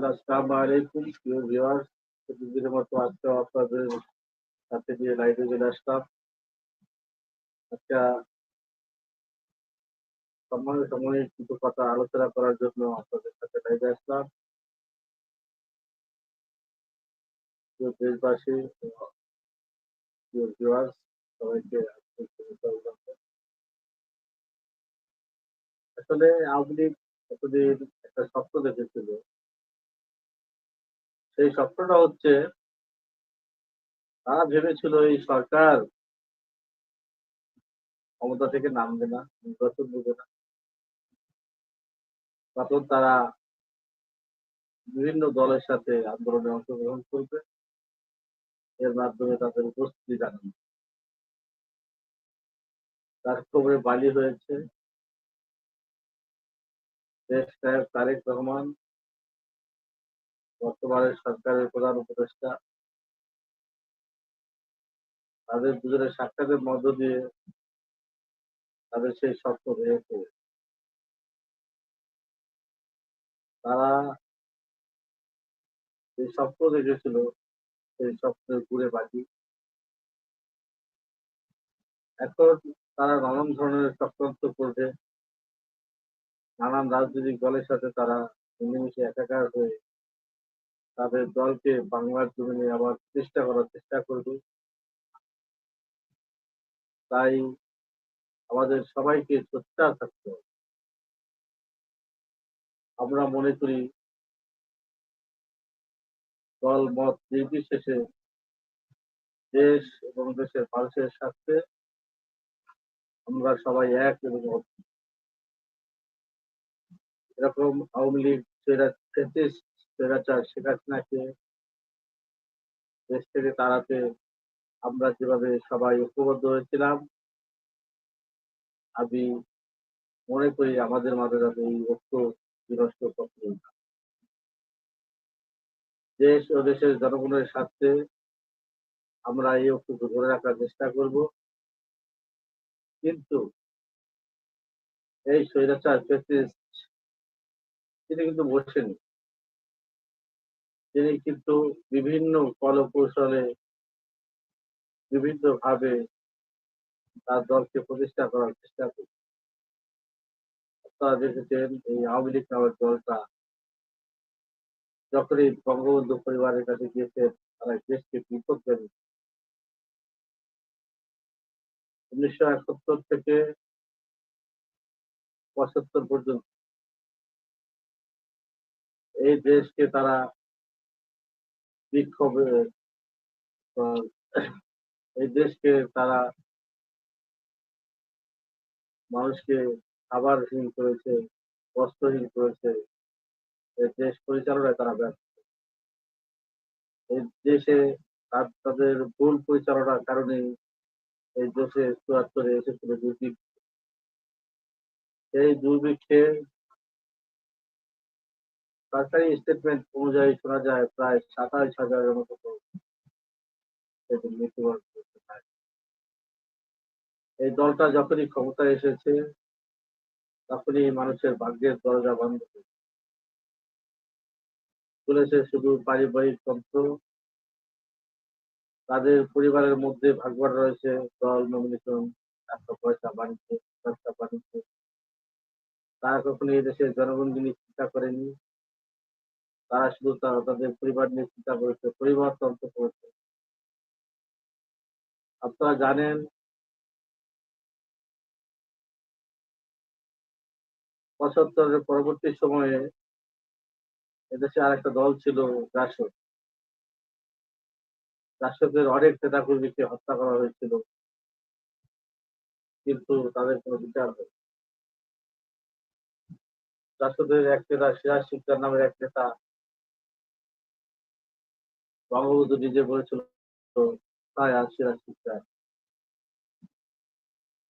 Hello, আসসালামু প্রিয় viewers প্রতিদিনের মতো আজকে আপনাদের সাথে লাইভে চলে আসলাম। একটা সময় সময়ে কিছু কথা আলোচনা করার জন্য আপনাদের সাথে লাইভে আসলাম। দেশবাসী, প্রিয় ভিউয়ার্স সবাইকে। আসলে আওয়ামী লীগ এতদিন একটা স্বপ্ন দেখেছিল সেই স্বপ্নটা হচ্ছে, তারা ভেবেছিল এই সরকার ক্ষমতা থেকে নামবে না, নির্বাচন দেবে না। তখন তারা বিভিন্ন দলের সাথে আন্দোলনে অংশগ্রহণ করবে। এর মাধ্যমে তাদের উপস্থিতি জানাবে। তার খবরে বালি হয়েছে। দেশ নায়ক তারেক রহমান বর্তমানে সরকারের প্রধান উপদেষ্টা। তাদের দুজনের সাক্ষাতের মধ্য দিয়ে তাদের সেই স্বপ্ন ভেঙেছে তারা যে স্বপ্ন দেখেছিল, সেই স্বপ্নের ঘুরে বাকি এখন তারা নানান ধরনের চক্রান্ত করবে। নানান রাজনৈতিক দলের সাথে তারা মিলেমিশে একাকার হয়ে তাদের দলকে বাংলার জমিনে আবার চেষ্টা করার চেষ্টা করবে তাই আমাদের সবাইকে সোচ্চার থাকতে হবে আমরা মনে করি, দল, মত নির্বিশেষে দেশ এবং দেশের মানুষের স্বার্থে আমরা সবাই এক এবং। এরকম আওয়ামী লীগ স্বৈরাচার শেখ হাসিনাকে দেশ থেকে তাড়াতে আমরা যেভাবে সবাই ঐক্যবদ্ধ হয়েছিলাম, আমি মনে করি আমাদের মাঝে যাতে এই ঐক্য বিনষ্ট না। দেশ ও দেশের জনগণের স্বার্থে আমরা এই ঐক্যকে ধরে রাখার চেষ্টা করব কিন্তু এই স্বৈরাচার, ফ্যাসিস্ট, তিনি কিন্তু বসেনি তিনি কিন্তু বিভিন্ন কলকৌশলে বিভিন্ন ভাবে তার দলকে প্রতিষ্ঠা করার চেষ্টা করছে আপনারা দেখেছেন এই আওয়ামী লীগ নামের দলটা যখনই বঙ্গবন্ধু পরিবারের কাছে গিয়েছে, তারা দেশকে বিপদ জানি উনিশশো একাত্তর থেকে পঁচাত্তর পর্যন্ত এই দেশকে তারা বিক্ষোভে এই দেশকে তারা মানুষকে খাবারহীন করেছে, বস্ত্রহীন করেছে, এই দেশ পরিচালনায় তারা ব্যর্থ। এই দেশে তাদের ভুল পরিচালনার কারণে এই দেশে চুয়াত্তরে এসেছিল দুর্ভিক্ষ। এই দুর্ভিক্ষে সরকারি স্টেটমেন্ট অনুযায়ী শোনা যায়, প্রায় সাতাশ হাজারের মতো মৃত্যুবরণ করতে এই দলটা যখনই ক্ষমতায় এসেছে, তখনই মানুষের ভাগ্যের দরজা বন্ধ করে তুলেছে শুধু পারিবারিক তন্ত্র, তাদের পরিবারের মধ্যে ভাগ বাঁটা রয়েছে, দল নমিনেশন টাকা পয়সা, বাণিজ্য, ব্যবসা, বাণিজ্য। তারা কখনো এই দেশের জনগণকে নিয়ে চিন্তা করেনি তারা শুধু তা- তাদের পরিবার নিয়ে চিন্তা করেছে, পরিবার তন্ত্র করেছে। আপনারা জানেন, পঁচাত্তরের পরবর্তী সময়ে এদেশে আর একটা দল ছিল রাশদ রাশদের অনেক নেতাকর্মীকে হত্যা করা হয়েছিল, কিন্তু তাদের কোনো বিচার হয় রাশদের এক নেতা, সিরাজ শিকদার নামের এক নেতা বঙ্গবন্ধু নিজে বলেছিল তাই আর সিরাজ শিকদার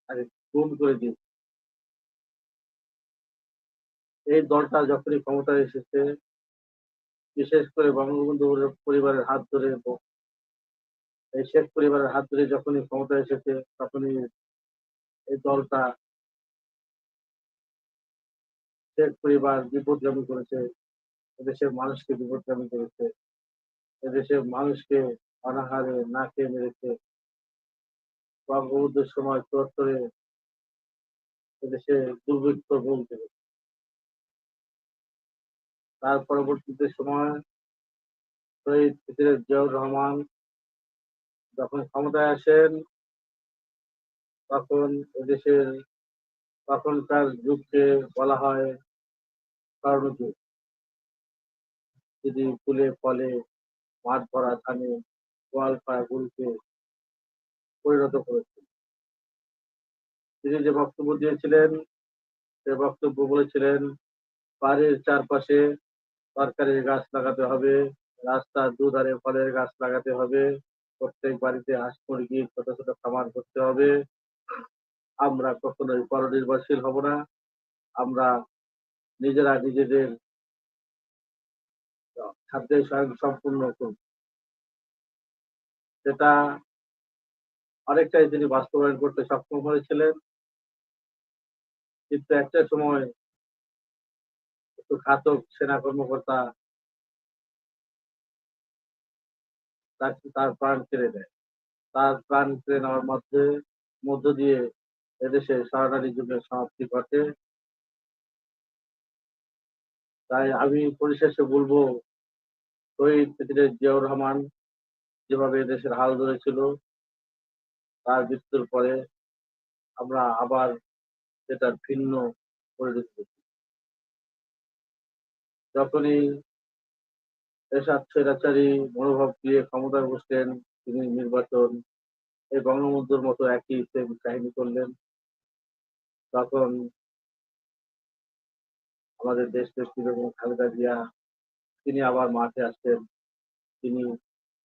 আগে খুন করে দিই এই দলটা যখনই ক্ষমতায় এসেছে, বিশেষ করে বঙ্গবন্ধু পরিবারের হাত ধরে এই শেখ পরিবারের হাত ধরে যখনই ক্ষমতায় এসেছে, তখনই এই দলটা শেখ পরিবার বিপদগামী করেছে, এদেশের মানুষকে বিপদগামী করেছে। এদেশের মানুষকে অনাহারে না খেয়ে মেরেছে। বঙ্গবন্ধুর সময় চুয়াত্তরে এদেশে দুর্ভিক্ষ বলতে তার পরবর্তীতে সময় শহীদ প্রেসিডেন্ট জিয়াউর রহমান যখন ক্ষমতায় আসেন, তখন এদেশের তখনকার যুগকে বলা হয় স্বর্ণযুগ। যদি ফুলে ফলে মাঠ ভরা ধানে গোয়াল পাড়া গুলকে পরিণত করেছেন তিনি যে বক্তব্য দিয়েছিলেন, সে বক্তব্য বলেছিলেন, বাড়ির চারপাশে তরকারির গাছ লাগাতে হবে, রাস্তার দুধারে ফলের গাছ লাগাতে হবে, প্রত্যেক বাড়িতে হাঁস মুরগি ছোট ছোট খামার করতে হবে। আমরা কখনোই পরনির্ভরশীল হব না। আমরা নিজেরা নিজেদের খাদ্যে সম্পূর্ণ করব সেটা অনেকটাই তিনি বাস্তবায়ন করতে সক্ষম হয়েছিলেন। কিন্তু একটা সময় ঘাতক সেনা কর্মকর্তা তার প্রাণ কেড়ে দেয় তার প্রাণ কেড়ে নেওয়ার মধ্যে, মধ্য দিয়ে এদেশে স্বর্ণালী যুগের সমাপ্তি ঘটে। তাই আমি পরিশেষে বলব শহীদ প্রেসিডেন্ট জিয়াউর রহমান যেভাবে দেশের হাল ধরেছিল, তার মৃত্যুর পরে আমরা আবার সেটা ভিন্ন পরিণতি যখনই এরশাদ স্বৈরাচারী মনোভাব দিয়ে ক্ষমতায় বসলেন, তিনি নির্বাচন এই বঙ্গবন্ধুর মতো একই সেম কাহিনী করলেন। তখন আমাদের দেশ এবং খালেদা জিয়া তিনি আবার মাঠে আসলেন তিনি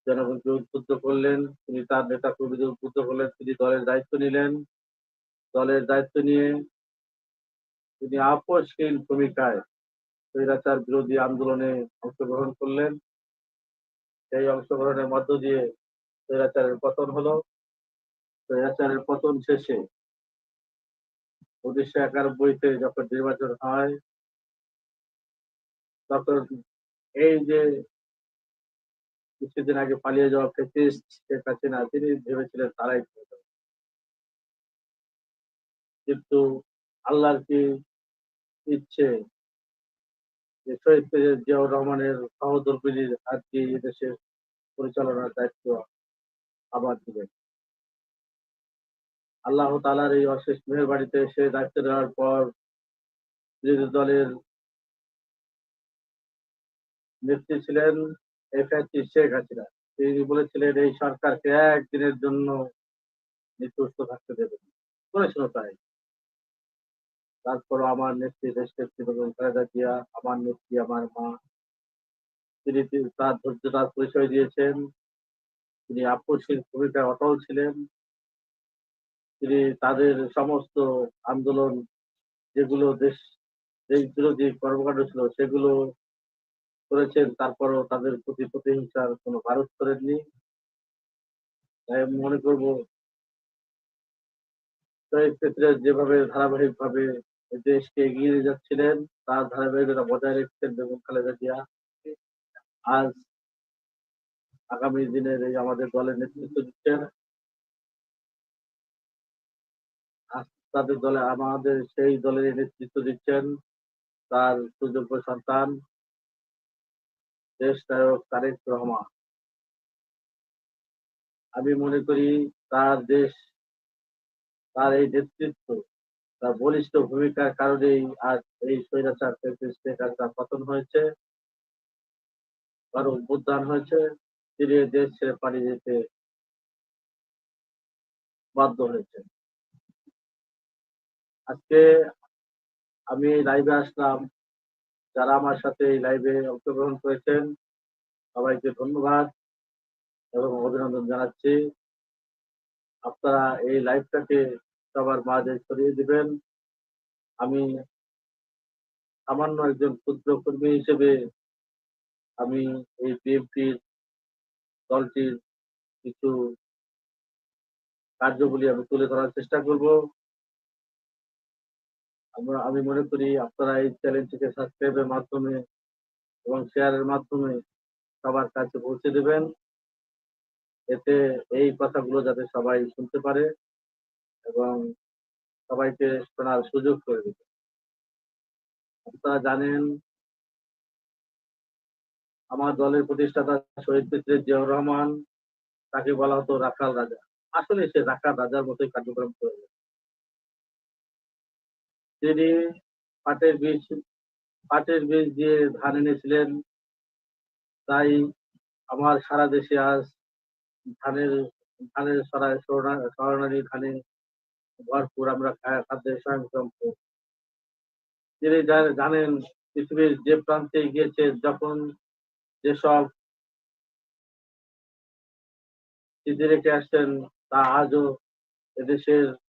জনগণকে উদ্বুদ্ধ করলেন, তিনি তার নেতা কর্মীদের উদ্বুদ্ধ করলেন, তিনি দলের দায়িত্ব নিলেন। দলের দায়িত্ব নিয়ে তিনি আপসহীন ভূমিকায় স্বৈরাচার বিরোধী আন্দোলনে অংশগ্রহণ করলেন। সেই অংশগ্রহণের মধ্য দিয়ে স্বৈরাচারের পতন হলো। স্বৈরাচারের পতন শেষে উনিশশো একানব্বইতে যখন নির্বাচন হয়, তখন এই যে কিছুদিন আগে পালিয়ে যাওয়া ফেসিস্ট শেখ হাসিনা, তিনি ভেবেছিলেন তারাই কিন্তু আল্লাহর কি ইচ্ছে যে শহীদ জিয়াউর রহমানের সহধর্মিনীর হাত দিয়ে দেশের পরিচালনার দায়িত্ব আবার দিলেন আল্লাহ তালার এই অশেষ মেহের বাড়িতে সে দায়িত্ব দেওয়ার পর বিরোধী দলের নেত্রী ছিলেন এফআইসি শেখ হাসিনা। তিনি বলেছিলেন, এই সরকারকে একদিনের জন্য নিতুষ্ট থাকতে দেবেন করেছিল তাই। তারপর আমার নেত্রী দেশ নেত্রী বেগম খালেদা জিয়া, আমার নেত্রী, আমার মা, তিনি তার ধৈর্যতার পরিচয় দিয়েছেন। তিনি আপসীর ভূমিকায় অটল ছিলেন। তিনি তাদের সমস্ত আন্দোলন, যেগুলো দেশ দেশ বিরোধী কর্মকাণ্ড ছিল, সেগুলো করেছেন, তারপরও তাদের প্রতি প্রতিহিংসার কোনো ভারত করেননি। তাই মনে করব যেভাবে ধারাবাহিক ভাবে দেশকে এগিয়ে নিয়ে যাচ্ছিলেন, তার ধারাবাহিকতা বজায় রেখেছেন বেগম খালেদা জিয়া। আজ আগামী দিনের এই আমাদের দলের নেতৃত্ব দিচ্ছেন। তাদের দলে, আমাদের সেই দলের নেতৃত্ব দিচ্ছেন তার সুযোগ্য সন্তান। দেশ নায়ক তারেক রহমান। আমি মনে করি তার দেশ, তার এই নেতৃত্ব, তার বলিষ্ঠ ভূমিকার কারণেই আজ এই স্বৈরাচার তার পতন হয়েছে তার উদ্বোধন হয়েছে, তিনি দেশ ছেড়ে পালিয়ে যেতে বাধ্য হয়েছে আজকে আমি লাইভে আসলাম। যারা আমার সাথে এই লাইভে অংশগ্রহণ করেছেন, সবাইকে ধন্যবাদ এবং অভিনন্দন জানাচ্ছি। আপনারা এই লাইভটাকে সবার মাঝে ছড়িয়ে দিবেন। আমি সামান্য একজন ক্ষুদ্র কর্মী হিসেবে আমি এই বিএনপির দলটির কিছু কার্যগুলি আমি তুলে ধরার চেষ্টা করব। আমরা, আমি মনে করি আপনারা এই চ্যানেলটিকে সাবস্ক্রাইবের মাধ্যমে এবং শেয়ারের মাধ্যমে সবার কাছে পৌঁছে দেবেন। এতে এই কথাগুলো যাতে সবাই শুনতে পারে এবং সবাইকে শোনার সুযোগ করে দিবে। আপনারা জানেন, আমার দলের প্রতিষ্ঠাতা শহীদ প্রেসিডেন্ট জিয়াউর রহমান, তাকে বলা হতো রাখাল রাজা। আসলে সে রাখাল রাজার মতোই কার্যক্রম করে। তিনি পাটের বীজ পাটের বীজ দিয়ে ধান এনেছিলেন। তাই আমার সারা দেশে আজ ধানের ধানের স্বর্ণালী ধানে ভরপুর আমরা খা- খাদ্যে স্বয়ংক্রান্ত তিনি জানেন, পৃথিবীর যে প্রান্তে গিয়েছে, যখন যেসব রেখে আসছেন, তা আজও এদেশের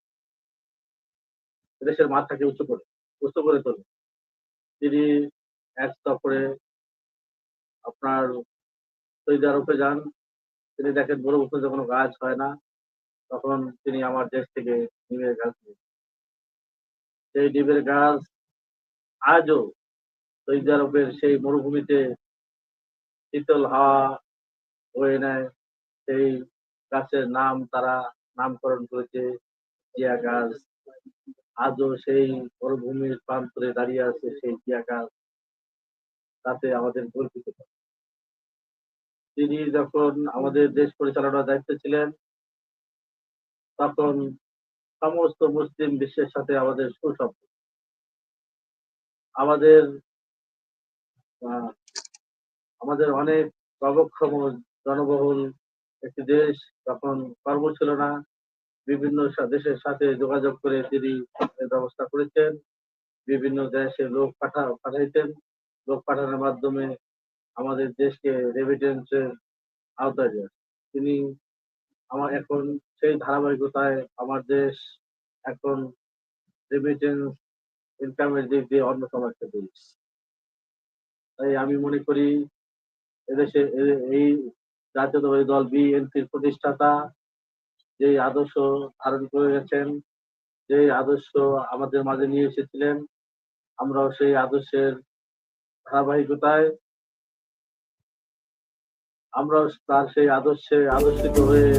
এদেশের মাথাকে উঁচু করে উঁচু করে তোলে। তিনি এক সফরে আপনার সৌদি আরবে যান। তিনি দেখেন বড় বছর কোনো গাছ হয় না, তখন তিনি আমার দেশ থেকে ডিমের গাছ সেই ডিমের গাছ আজও সৌদি আরবের সেই মরুভূমিতে শীতল হাওয়া বয়ে নেয়। সেই গাছের নাম তারা নামকরণ করেছে জিয়া গাছ। আজও সেই মরুভূমির প্রান্তরে দাঁড়িয়ে আছে সেই গাছ তাতে আমাদের গর্বিত। তিনি যখন আমাদের দেশ পরিচালনার দায়িত্বে ছিলেন, তখন সমস্ত মুসলিম বিশ্বের সাথে আমাদের সুসম্পর্ক। আমাদের আমাদের অনেক প্রবক্ষম জনবহুল একটি দেশ তখন কর্ম ছিল না। বিভিন্ন দেশের সাথে যোগাযোগ করে তিনি ব্যবস্থা করেছেন। বিভিন্ন দেশে লোক পাঠা, পাঠাইতেন। লোক পাঠানোর মাধ্যমে আমাদের দেশকে রেমিটেন্সের আওতায় দেন তিনি আমার এখন সেই ধারাবাহিকতায় আমার দেশ এখন রেমিটেন্স ইনকামের দিক দিয়ে অন্যতম একটা দেশ। তাই আমি মনে করি, এদেশে এই জাতীয়তাবাদী দল বিএনপির প্রতিষ্ঠাতা যে আদর্শ ধারণ করে গেছেন যে আদর্শ আমাদের মাঝে নিয়ে এসেছিলেন, আমরাও সেই আদর্শের ধারাবাহিকতায়, আমরাও তার সেই আদর্শে, আদর্শিত হয়ে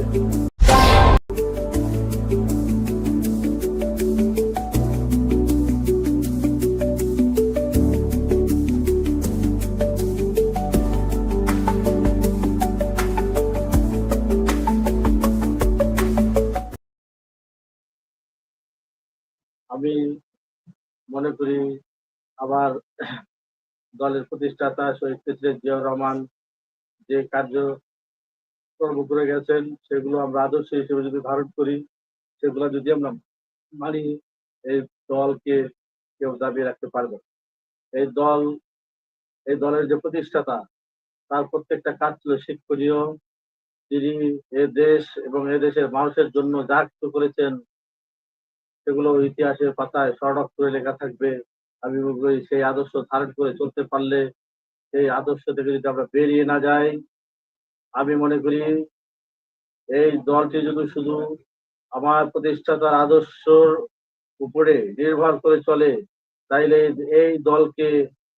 মনে করি আবার দলের প্রতিষ্ঠাতা শহীদ প্রেসিডেন্ট জিয়াউর রহমান যে কার্য কর্ম করে গেছেন, সেগুলো আমরা আদর্শ হিসেবে যদি ধারণ করি, সেগুলো যদি আমরা মানি, এই দলকে কেউ দাবিয়ে রাখতে পারবে এই দল, এই দলের যে প্রতিষ্ঠাতা, তার প্রত্যেকটা কাজ ছিল শিক্ষণীয়। তিনি এ দেশ এবং এ দেশের মানুষের জন্য যা কিছু করেছেন সেগুলো ইতিহাসের পাতায় সড়ক করে লেখা থাকবে। আমি করি সেই আদর্শ ধারণ করে চলতে পারলে সেই আদর্শ থেকে যদি আমরা বেরিয়ে না যাই, আমি মনে করি এই দলটি যদি শুধু আমার প্রতিষ্ঠাতার আদর্শর উপরে নির্ভর করে চলে, তাইলে এই দলকে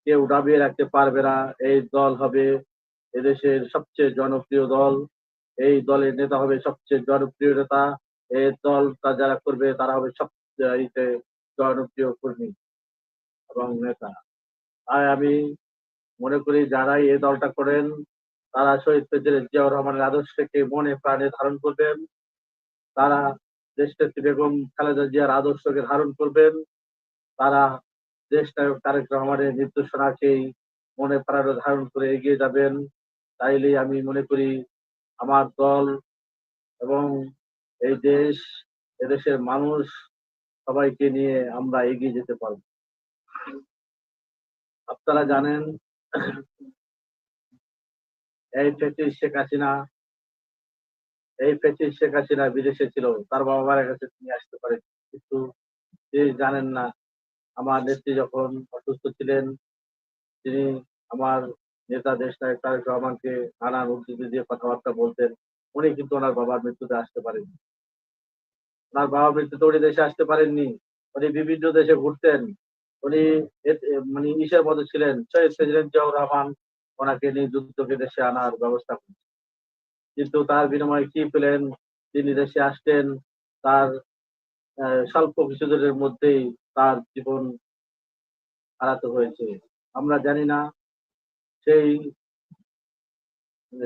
কেউ দাবিয়ে রাখতে পারবে না। এই দল হবে এদেশের সবচেয়ে জনপ্রিয় দল। এই দলের নেতা হবে সবচেয়ে জনপ্রিয় নেতা। এই দল তা যারা করবে তারা হবে সবচেয়ে জনপ্রিয় কর্মী এবং নেতা। তাই আমি মনে করি যারাই এই দলটা করেন, তারা শহীদ প্রেসিডেন্ট জিয়াউর রহমানের আদর্শকে মনে প্রাণে ধারণ করবেন। তারা দেশনেত্রী বেগম খালেদা জিয়ার আদর্শকে ধারণ করবেন। তারা দেশ নায়ক তারেক রহমানের নির্দেশনাকেই মনে প্রাণে ধারণ করে এগিয়ে যাবেন। তাইলে আমি মনে করি আমার দল এবং এই দেশ, এদেশের মানুষ সবাইকে নিয়ে আমরা এগিয়ে যেতে পারব। আপনারা জানেন, এই ফেসিস শেখ হাসিনা, এই ফেসিস শেখ হাসিনা বিদেশে ছিল, তার বাবা মায়ের কাছে তিনি আসতে পারেন। কিন্তু তিনি জানেন না, আমার নেত্রী যখন অসুস্থ ছিলেন, তিনি আমার নেতা দেশ নায়ক তারেক রহমানকে নানান উদ্ধৃতি দিয়ে কথাবার্তা বলতেন। উনি কিন্তু ওনার বাবার মৃত্যুতে আসতে পারেননি। ওনার বাবার মৃত্যুতে উনি দেশে আসতে পারেননি। উনি বিভিন্ন দেশে ঘুরতেন। উনি মানে ইসের মধ্যে ছিলেন। শহীদ প্রেসিডেন্ট জিয়াউর রহমান ওনাকে নিযুক্তকে দেশে আনার ব্যবস্থা করেছে কিন্তু তার বিনিময়ে কি পেলেন? তিনি দেশে আসতেন। তার স্বল্প কিছুদিনের মধ্যেই তার জীবন হারাতে হয়েছে। আমরা জানি না সেই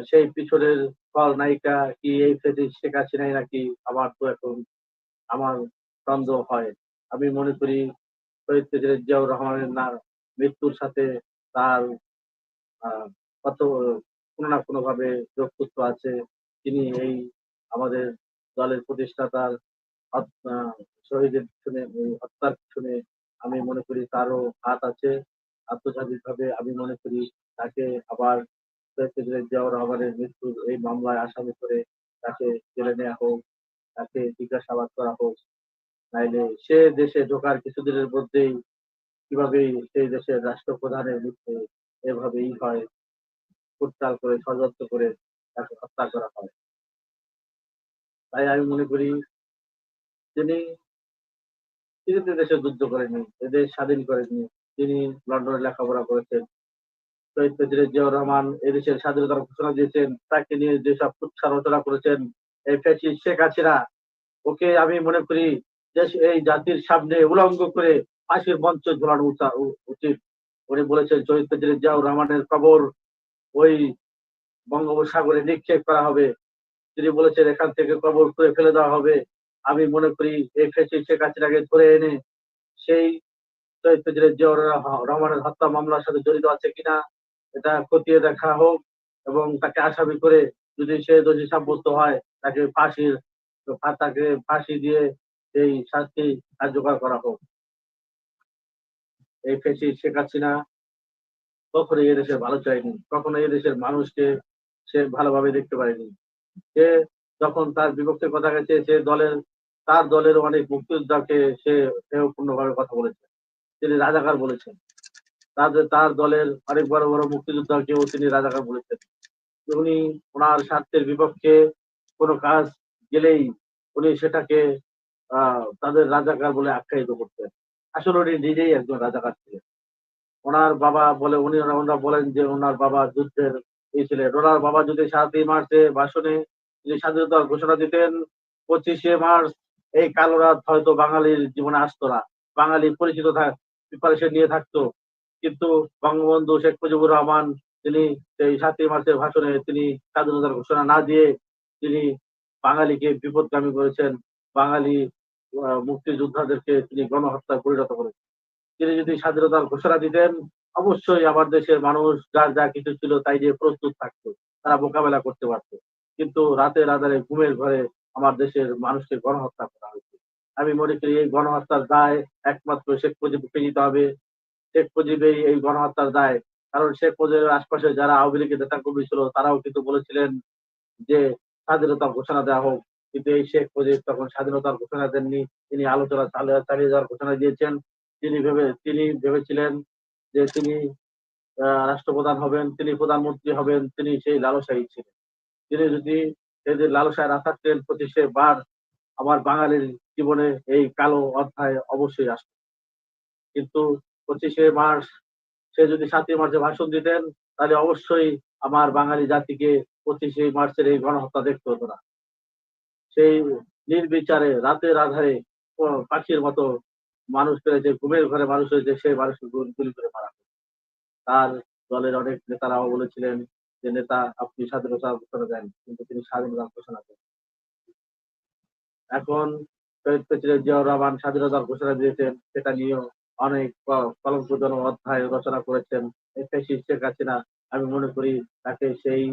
সেই পিছনের ফল নায়িকা কি এই শেখ হাসিনাই নাকি আমার তো এখন আমার সন্দেহ হয়। আমি মনে করি শহীদ জিয়াউর রহমানের না, মৃত্যুর সাথে তার কত, কোনো না কোনো ভাবে যোগসূত্র আছে। তিনি এই আমাদের দলের প্রতিষ্ঠাতার শহীদের পিছনে হত্যার পিছনে আমি মনে করি তারও হাত আছে। আন্তর্জাতিক ভাবে আমি মনে করি তাকে আবার শহীদ জিয়াউর রহমানের মৃত্যুর এই মামলায় আসামি করে তাকে জেলে নেওয়া হোক। তাকে জিজ্ঞাসাবাদ করা হোক। নাইলে সে দেশে ঢোকার কিছুদিনের মধ্যেই কীভাবে সেই দেশের রাষ্ট্রপ্রধানের মৃত্যু এভাবেই হয়, উত্তাল করে, ষড়যন্ত্র করে তাকে হত্যা করা হয়। তাই আমি মনে করি তিনি তিনি দেশে যুদ্ধ করেনি এদেশ স্বাধীন করেনি তিনি লন্ডনে লেখাপড়া করেছেন, শহীদ প্রেসিডেন্ট জিয়াউর রহমান এদেশের স্বাধীনতার ঘোষণা দিয়েছেন, তাকে নিয়ে যেসব কুৎসা রচনা করেছেন শেখ হাসিনা, ওকে আমি মনে করি দেশ, এই জাতির সামনে উলঙ্গ করে ফাঁসির মঞ্চ ঝোলানো উচিত উনি বলেছেন, শহীদ প্রেসিডেন্ট জিয়াউর রহমানের কবর ওই বঙ্গোপসাগরে নিক্ষেপ করা হবে। তিনি বলেছেন, এখান থেকে কবর করে ফেলে দেওয়া হবে। আমি মনে করি, এই ফেসি শেখ হাসিনাকে ধরে এনে সেই প্রেসিডেন্ট জিয়াউর রহমানের হত্যা মামলার সাথে জড়িত আছে কিনা, এটা খতিয়ে দেখা হোক এবং তাকে আসামি করে যদি সে দোষী সাব্যস্ত হয় তাকে ফাঁসির তাকে ফাঁসি দিয়ে এই শাস্তি কার্যকর করা হোক। এই ফেসি শেখ হাসিনা কখনো এই দেশের ভালো চাইনি কখনো এই দেশের মানুষকে সে ভালোভাবে দেখতে পারেনি। সে যখন তার বিপক্ষে কথা গেছে, সে দলের, তার দলের অনেক মুক্তিযোদ্ধাকে সে ভাবে কথা বলেছে। তিনি রাজাকার বলেছেন। তাদের তার দলের অনেক বড় বড় মুক্তিযোদ্ধাকেও তিনি রাজাকার বলেছেন। উনি ওনার স্বার্থের বিপক্ষে কোনো কাজ গেলেই উনি সেটাকে তাদের রাজাকার বলে আখ্যায়িত করতেন। আসলে উনি নিজেই একজন রাজাকার ছিলেন। ওনার বাবা বলে, উনি ওনারা বলেন যে ওনার বাবা যুদ্ধের এই ছিলেন। ওনার বাবা যদি সাতই মার্চে ভাষণে যদি স্বাধীনতার ঘোষণা দিতেন, পঁচিশে মার্চ এই কালো রাত হয়তো বাঙালির জীবনে আসতো না। বাঙালি পরিচিত থাক প্রিপারেশন নিয়ে থাকতো। কিন্তু বঙ্গবন্ধু শেখ মুজিবুর রহমান, তিনি সেই সাতই মার্চের ভাষণে তিনি স্বাধীনতার ঘোষণা না দিয়ে তিনি বাঙালিকে বিপদগামী করেছেন। বাঙালি মুক্তিযোদ্ধাদেরকে তিনি গণহত্যা পরিণত করেছেন। তিনি যদি স্বাধীনতার ঘোষণা দিতেন, অবশ্যই আমার দেশের মানুষ যার যা কিছু ছিল তাই দিয়ে প্রস্তুত থাকতো, তারা মোকাবেলা করতে পারতো। কিন্তু রাতের আধারে ঘুমের ঘরে আমার দেশের মানুষকে গণহত্যা করা হয়েছে। আমি মনে করি এই গণহত্যার দায় একমাত্র শেখ মুজিবকে নিতে হবে। শেখ মুজিবেই এই গণহত্যার দায়। কারণ শেখ মুজিবের আশপাশে যারা আওয়ামী লীগের নেতা কর্মী ছিল, তারাও কিন্তু বলেছিলেন যে স্বাধীনতার ঘোষণা দেওয়া হোক। কিন্তু এই শেখ মুজিব তখন স্বাধীনতার ঘোষণা দেননি। তিনি আলোচনা চালিয়ে যাওয়ার ঘোষণা দিয়েছেন। তিনি ভেবে, তিনি ভেবেছিলেন যে তিনি রাষ্ট্রপ্রধান হবেন, তিনি প্রধানমন্ত্রী হবেন, তিনি সেই লালসাই ছিলেন। তিনি যদি যে লালসায় না থাকতেন, পঁচিশে বার আমার বাঙালির জীবনে এই কালো অধ্যায় অবশ্যই আসবে কিন্তু পঁচিশে মার্চ, সে যদি সাতই মার্চে ভাষণ দিতেন, তাহলে অবশ্যই আমার বাঙালি জাতিকে পঁচিশে মার্চের এই গণহত্যা দেখতে হতো না। সেই নির্বিচারে রাতের আধারে পাখির মতো মানুষ পেরেছে ঘুমের ঘরে মানুষ হয়েছে সেই মানুষকে গুলি করে মারা তার দলের অনেক নেতারাও বলেছিলেন যে, নেতা, আপনি স্বাধীনতা ঘোষণা দেন। কিন্তু তিনি স্বাধীনতা ঘোষণা দেন। এখন প্রেসিডেন্ট জিয়াউর রহমান স্বাধীনতার ঘোষণা দিয়েছেন। সেটা নিয়েও অনেক কলঙ্কজনক অধ্যায় রচনা করেছেন। শেখ হাসিনা, আমি মনে করি তাকে সেই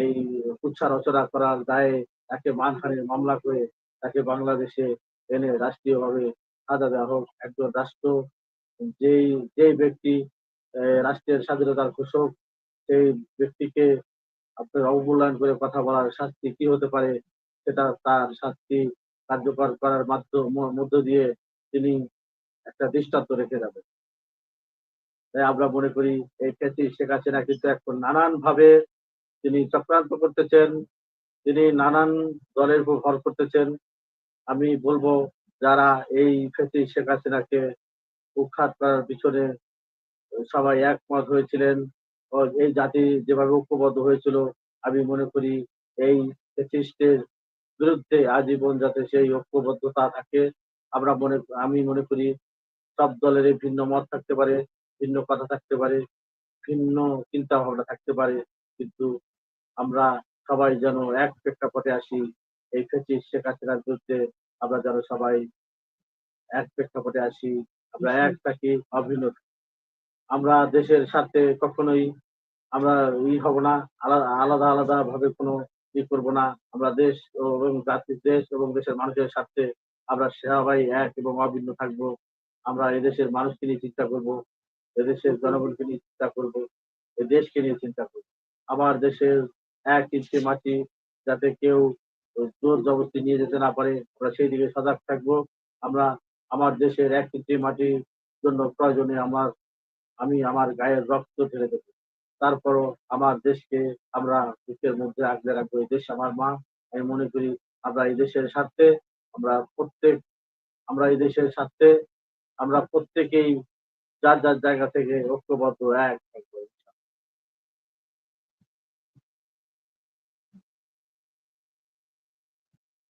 এই কুচ্ছা রচনা করার দায়ে তাকে মানহানির মামলা করে তাকে বাংলাদেশে এনে রাষ্ট্রীয়ভাবে সাজা দেওয়া হোক। একজন রাষ্ট্র যেই যেই ব্যক্তি রাষ্ট্রের স্বাধীনতার ঘোষক, সেই ব্যক্তিকে আপনার অবমূল্যায়ন করে কথা বলার শাস্তি কি হতে পারে, সেটা তার শাস্তি কার্যকর করার মাধ্যম মধ্য দিয়ে তিনি একটা দৃষ্টান্ত রেখে যাবেন। তাই আমরা মনে করি এই ফ্যাসি শেখ হাসিনা কিন্তু এখন নানান ভাবে তিনি চক্রান্ত করতেছেন, তিনি নানান দলের উপর ভর করতেছেন। আমি বলব, যারা এই ফেসি শেখ হাসিনাকে উৎখাত করার পিছনে সবাই একমত হয়েছিলেন এই জাতি যেভাবে ঐক্যবদ্ধ হয়েছিল, আমি মনে করি এই ফ্যাসিস্টের বিরুদ্ধে আজীবন যাতে সেই ঐক্যবদ্ধতা থাকে, আমরা মনে, আমি মনে করি সব দলেরই ভিন্ন মত থাকতে পারে, ভিন্ন কথা থাকতে পারে, ভিন্ন চিন্তা ভাবনা থাকতে পারে, কিন্তু আমরা সবাই যেন এক প্রেক্ষাপটে আসি। এই ফ্যাসিস্ট শেখ হাসিনার বিরুদ্ধে আমরা যেন সবাই এক প্রেক্ষাপটে আসি। আমরা এক থাকি অভিন্ন। আমরা দেশের স্বার্থে কখনোই আমরা ই হব না। আলাদা আলাদা আলাদা ভাবে কোনো ই করব না। আমরা দেশ এবং জাতির দেশ এবং দেশের মানুষের স্বার্থে আমরা সবাই এক এবং অভিন্ন থাকব। আমরা এদেশের মানুষকে নিয়ে চিন্তা করব এদেশের জনগণকে নিয়ে চিন্তা করব এ দেশকে নিয়ে চিন্তা করব। আমার দেশের এক ইঞ্চি মাটি যাতে কেউ জোর জবরদস্তি নিয়ে যেতে না পারে, আমরা সেই দিকে সজাগ থাকব। আমরা আমার দেশের এক ইঞ্চি মাটির জন্য প্রয়োজনে আমার, আমি আমার গায়ের রক্ত ঢেলে দেবো। তারপরও আমার দেশকে আমরা বুকের মধ্যে আগলে রাখব। এই দেশ আমার মা। আমি মনে করি আমরা এই দেশের স্বার্থে, আমরা প্রত্যেক, আমরা এই দেশের স্বার্থে, আমরা প্রত্যেকেই যার যার জায়গা থেকে ঐক্যবদ্ধ এক।